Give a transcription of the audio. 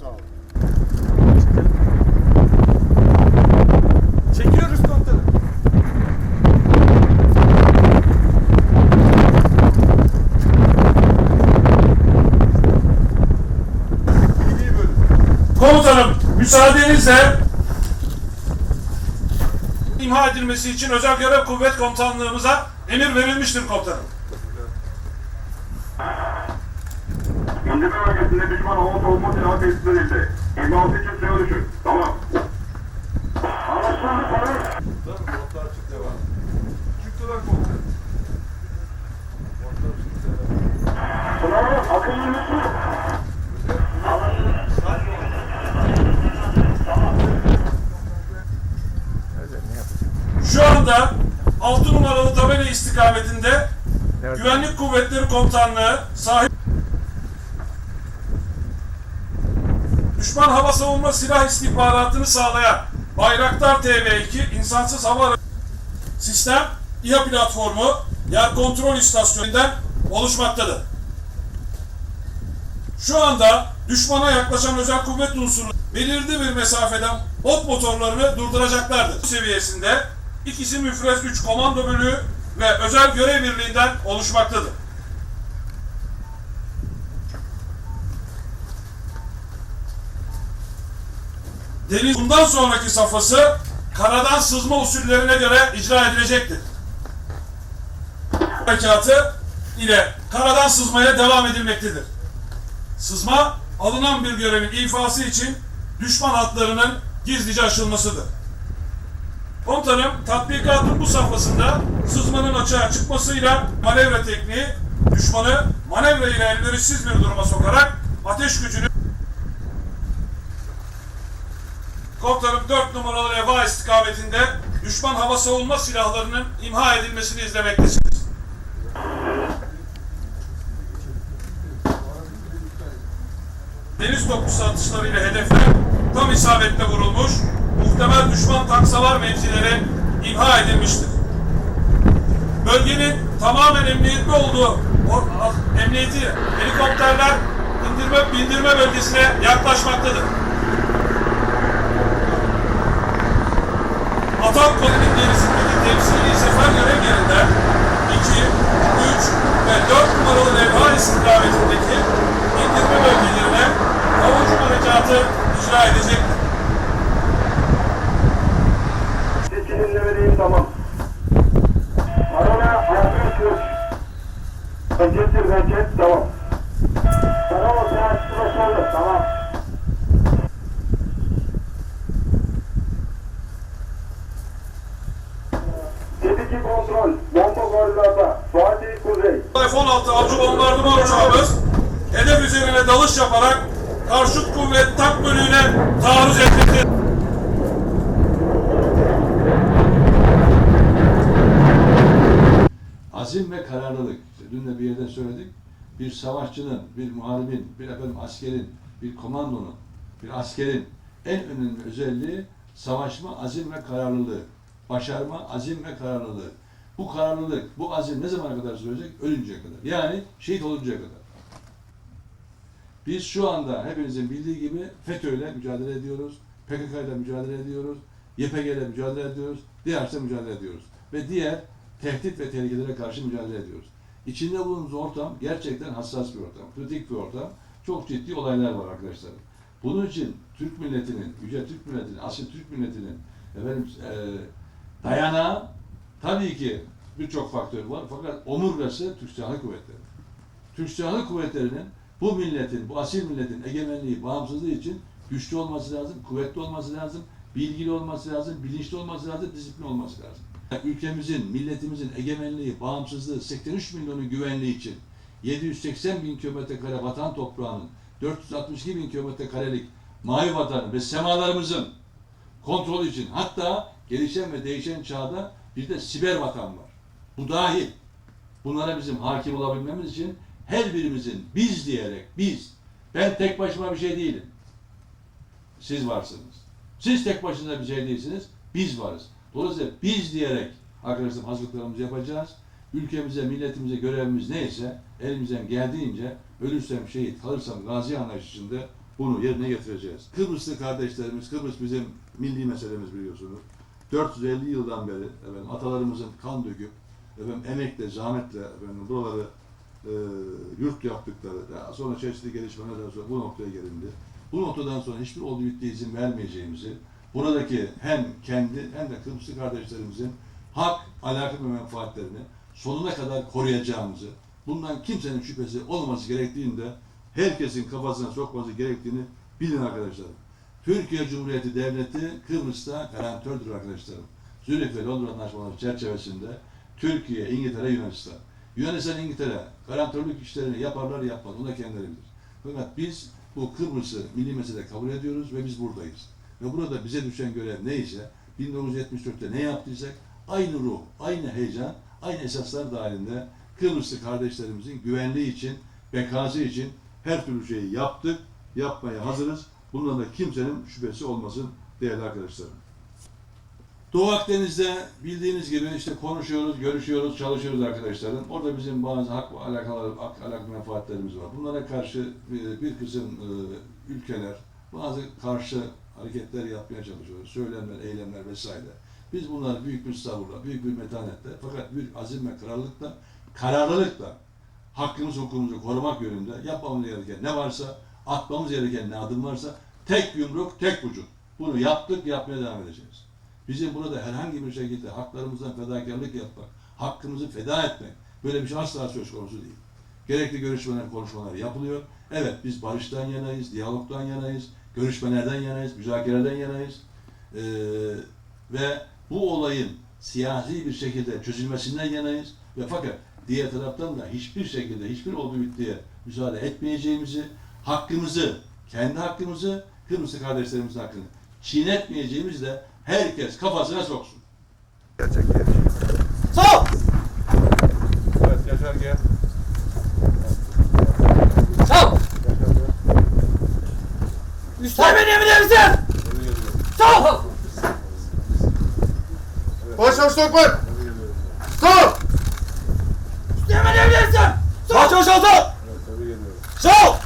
Sağ ol. Çekiyoruz komutanım. Komutanım müsaadenizle imha edilmesi için özel görev kuvvet komutanlığımıza emir verilmiştir komutanım. İndirme bölgesinde düşman hava savunma silahı tespit edildi. İmdatı için suya düşün. Tamam. Anlaşıldı konuş. Tamam, notlar açık devam. Akıl yürüsün. Şu anda 6 numaralı tabela istikametinde Güvenlik Kuvvetleri Komutanlığı sahip düşman hava savunma silah istihbaratını sağlayan Bayraktar TV2 insansız hava sistem İHA platformu yer kontrol istasyonundan oluşmaktadır. Şu anda düşmana yaklaşan özel kuvvet unsuru belirli bir mesafeden ot motorlarını durduracaklardır. Bu seviyesinde ikisi müfrez 3 komando bölüğü ve özel görev birliğinden oluşmaktadır. Deniz bundan sonraki safhası karadan sızma usullerine göre icra edilecektir. Harekatı ile karadan sızmaya devam edilmektedir. Sızma alınan bir görevin ifası için düşman hatlarının gizlice aşılmasıdır. Komutanım tatbikatın bu safhasında sızmanın açığa çıkmasıyla manevra tekniği düşmanı manevra ile elverişsiz bir duruma sokarak ateş gücünü Komutanım 4 numaralı leva istikametinde düşman hava savunma silahlarının imha edilmesini izlemektesiniz. Deniz topusu atışlarıyla hedefler tam isabetle vurulmuş, muhtemel düşman tanksavar mevzileri imha edilmiştir. Bölgenin tamamen emniyetli olduğu o- a- emniyeti helikopterler indirme bindirme bölgesine yaklaşmaktadır. Atak kolinin gerisindeki temsili sefer görev yerinde 2, 3 ve 4 numaralı levha istikametindeki indirme bölgelerine havuç harekatı icra edecektir. Tehdit kontrol, bomba koordinata, Fatih Kuzey. F-16 avcı bombardıman uçağımız hedef üzerine dalış yaparak karşıt kuvvet tank bölüğüne taarruz etmektedir. azim ve kararlılık. İşte dün de bir yerde söyledik. Bir savaşçının, bir muharibin, bir efendim askerin, bir komandonun, bir askerin en önemli özelliği savaşma azim ve kararlılığı. Başarma azim ve kararlılığı. Bu kararlılık, bu azim ne zamana kadar sürecek? Ölünceye kadar. Yani şehit oluncaya kadar. Biz şu anda hepinizin bildiği gibi FETÖ'yle mücadele ediyoruz. PKK'yla mücadele ediyoruz. YPG'yle mücadele ediyoruz. DİHAÇ'la mücadele ediyoruz. Ve diğer tehdit ve tehlikelere karşı mücadele ediyoruz. İçinde bulunduğumuz ortam gerçekten hassas bir ortam, kritik bir ortam. Çok ciddi olaylar var arkadaşlar. Bunun için Türk milletinin, yüce Türk milletinin, asil Türk milletinin efendim, e, dayanağı tabii ki birçok faktör var fakat omurgası Türk Silahlı Kuvvetleri. Türk Silahlı Kuvvetleri'nin bu milletin, bu asil milletin egemenliği, bağımsızlığı için güçlü olması lazım, kuvvetli olması lazım, bilgili olması lazım, bilinçli olması lazım, disiplin olması lazım. Ülkemizin, milletimizin egemenliği, bağımsızlığı, 83 milyonun güvenliği için 780 bin kilometre kare vatan toprağının 462 bin kilometre karelik mavi vatanı ve semalarımızın kontrolü için hatta gelişen ve değişen çağda bir de siber vatan var. Bu dahil. Bunlara bizim hakim olabilmemiz için her birimizin biz diyerek biz ben tek başıma bir şey değilim. Siz varsınız. Siz tek başına bir şey değilsiniz. Biz varız. Dolayısıyla biz diyerek arkadaşlar hazırlıklarımızı yapacağız. Ülkemize, milletimize görevimiz neyse elimizden geldiğince ölürsem şehit, kalırsam gazi anlayışı içinde bunu yerine getireceğiz. Kıbrıslı kardeşlerimiz, Kıbrıs bizim milli meselemiz biliyorsunuz. 450 yıldan beri efendim, atalarımızın kan döküp efendim, emekle, zahmetle efendim, buraları e, yurt yaptıkları, daha sonra çeşitli gelişmelerden sonra bu noktaya gelindi. Bu noktadan sonra hiçbir oldu bitti izin vermeyeceğimizi, buradaki hem kendi hem de Kıbrıslı kardeşlerimizin hak, alaka ve menfaatlerini sonuna kadar koruyacağımızı, bundan kimsenin şüphesi olmaması gerektiğini de herkesin kafasına sokması gerektiğini bilin arkadaşlarım. Türkiye Cumhuriyeti Devleti Kıbrıs'ta garantördür arkadaşlarım. Zürih ve Londra Anlaşmaları çerçevesinde Türkiye, İngiltere, Yunanistan. Yunanistan, İngiltere garantörlük işlerini yaparlar yapmaz. Onu da kendileri bilir. Fakat biz bu Kıbrıs'ı milli mesele kabul ediyoruz ve biz buradayız. Ve burada bize düşen görev neyse 1974'te ne yaptıysak aynı ruh, aynı heyecan, aynı esaslar dahilinde Kıbrıslı kardeşlerimizin güvenliği için, bekası için her türlü şeyi yaptık, yapmaya hazırız. Bundan da kimsenin şüphesi olmasın değerli arkadaşlarım. Doğu Akdeniz'de bildiğiniz gibi işte konuşuyoruz, görüşüyoruz, çalışıyoruz arkadaşlarım. Orada bizim bazı hak alakalar, hak, alak menfaatlerimiz var. Bunlara karşı e, bir kısım e, ülkeler bazı karşı hareketler yapmaya çalışıyoruz. Söylemler, eylemler vesaire. Biz bunları büyük bir sabırla, büyük bir metanetle fakat büyük azim ve kararlılıkla, kararlılıkla hakkımız, hukukumuzu korumak yönünde yapmamız gereken ne varsa, atmamız gereken ne adım varsa tek yumruk, tek vücut. Bunu yaptık, yapmaya devam edeceğiz. Bizim burada herhangi bir şekilde haklarımızdan fedakarlık yapmak, hakkımızı feda etmek, böyle bir şey asla söz konusu değil. Gerekli görüşmeler, konuşmalar yapılıyor. Evet biz barıştan yanayız, diyalogdan yanayız, görüşmelerden yanayız, müzakereden yanayız. Ee, ve bu olayın siyasi bir şekilde çözülmesinden yanayız. Ve fakat diğer taraftan da hiçbir şekilde, hiçbir olduğu bittiye müsaade etmeyeceğimizi, hakkımızı, kendi hakkımızı, Kıbrıslı kardeşlerimizin hakkını çiğnetmeyeceğimizi de herkes kafasına soksun. Sağ ol. Evet Yaşar gel. Sağ ol. Üsteğmen emin misin? Sağ ol. Başar Sokmak. Sağ. Üsteğmen emin misin? Sağ ol. Sağ ol. Tebrik ediyorum. Sağ ol.